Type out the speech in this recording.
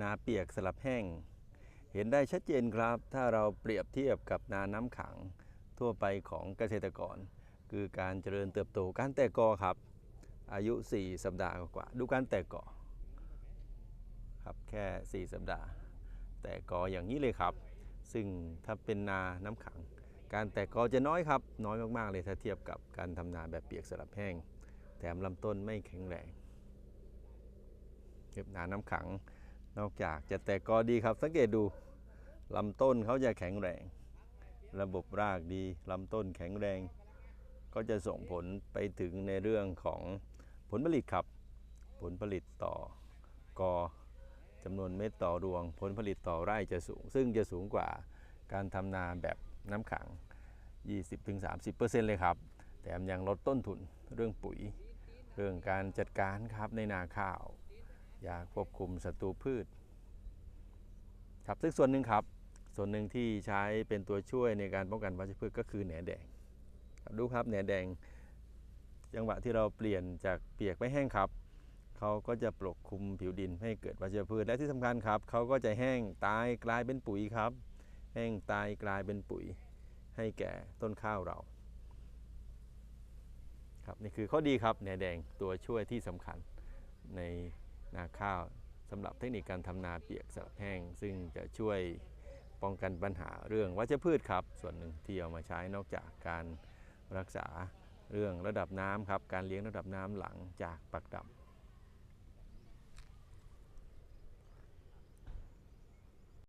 นาเปียกสลับแห้ง เห็นได้ชัดเจนครับ ถ้าเราเปรียบเทียบกับนาน้ำขังทั่วไปของเกษตรกร คือการเจริญเติบโตการแตกกอครับ อายุ 4 สัปดาห์กว่า ดูการแตกกอครับแค่ 4 สัปดาห์ แตกกออย่างนี้เลยครับ ซึ่งถ้าเป็นนาน้ำขัง การแตกกอจะน้อยครับ น้อยมากๆเลยถ้าเทียบกับการทำนาแบบเปียกสลับแห้ง แถมลำต้นไม่แข็งแรงเก็บนาน้ำขัง นอกจากจะแตกกอดีครับ สังเกตดูลำต้นเขาจะแข็งแรง ระบบรากดีลำต้นแข็งแรง ก็จะส่งผลไปถึงในเรื่องของผลผลิตครับ ผลผลิตต่อกอจำนวนเม็ดต่อรวง ผลผลิตต่อไร่จะสูง ซึ่งจะสูงกว่าการทำนาแบบน้ำขัง 20-30%เลยครับ แถมยังลดต้นทุนเรื่องปุ๋ย เรื่องการจัดการครับในนาข้าว ยาควบคุมศัตรูพืชครับซึ่งส่วนหนึ่งครับ ส่วนหนึ่งที่ใช้เป็นตัวช่วยในการป้องกันวัชพืชก็คือแหนแดงครับดูครับแหนแดงจังหวะที่เราเปลี่ยนจากเปียกไปแห้งครับเขาก็จะปกคลุมผิวดินให้เกิดวัชพืชและที่สำคัญครับเขาก็จะแห้งตายกลายเป็นปุ๋ยครับ แห้งตายกลายเป็นปุ๋ย ให้แก่ต้นข้าวเราครับนี่คือข้อดีครับแหนแดงตัวช่วยที่สำคัญใน นาข้าวสำหรับเทคนิคการทำนาเปียกสลับแห้ง ซึ่งจะช่วยป้องกันปัญหาเรื่องวัชพืชครับ ส่วนหนึ่งที่เอามาใช้นอกจากการรักษาเรื่องระดับน้ำครับ การเลี้ยงระดับน้ำหลังจากปักดำ